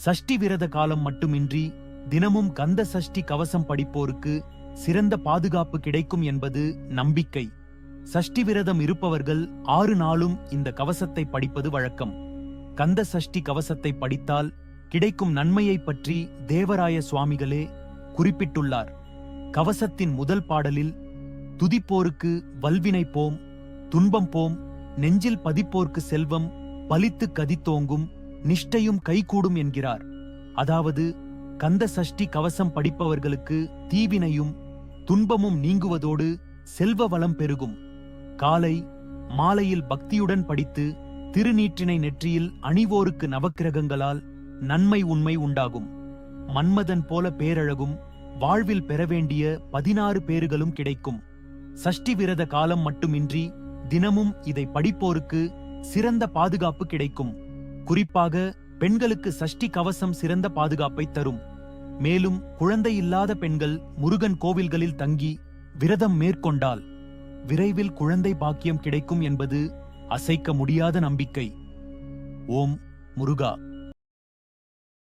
சஷ்டி விரத காலம் மட்டுமின்றி தினமும் கந்த சஷ்டி கவசம் படிப்போருக்கு சிறந்த பாதுகாப்பு கிடைக்கும் என்பது நம்பிக்கை. சஷ்டி விரதம் இருப்பவர்கள் ஆறு நாளும் இந்த கவசத்தை படிப்பது வழக்கம். கந்த சஷ்டி கவசத்தை படித்தால் கிடைக்கும் நன்மையைப் பற்றி தேவராய சுவாமிகளே குறிப்பிட்டுள்ளார். கவசத்தின் முதல் பாடலில் துதிப்போருக்கு வல்வினை போம் துன்பம் போம் நெஞ்சில் பதிப்போர்க்கு செல்வம் பலித்து கதித்தோங்கும் நிஷ்டையும் கைகூடும் என்கிறார். அதாவது கந்த சஷ்டி கவசம் படிப்பவர்களுக்கு தீவினையும் துன்பமும் நீங்குவதோடு செல்வ வளம் பெருகும். காலை மாலையில் பக்தியுடன் படித்து திருநீற்றினை நெற்றியில் அணிவோருக்கு நவக்கிரகங்களால் நன்மை உண்மை உண்டாகும். மன்மதன் போல பேரழகும் வாழ்வில் பெற வேண்டிய பதினாறு பேறுகளும் கிடைக்கும். சஷ்டி விரத காலம் மட்டுமின்றி தினமும் இதை படிப்போருக்கு சிறந்த பாதுகாப்பு கிடைக்கும். குறிப்பாக பெண்களுக்கு சஷ்டி கவசம் சிறந்த பாதுகாப்பை தரும். மேலும் குழந்தை இல்லாத பெண்கள் முருகன் கோவில்களில் தங்கி விரதம் மேற்கொண்டால் விரைவில் குழந்தை பாக்கியம் கிடைக்கும் என்பது அசைக்க முடியாத நம்பிக்கை. ஓம் முருகா.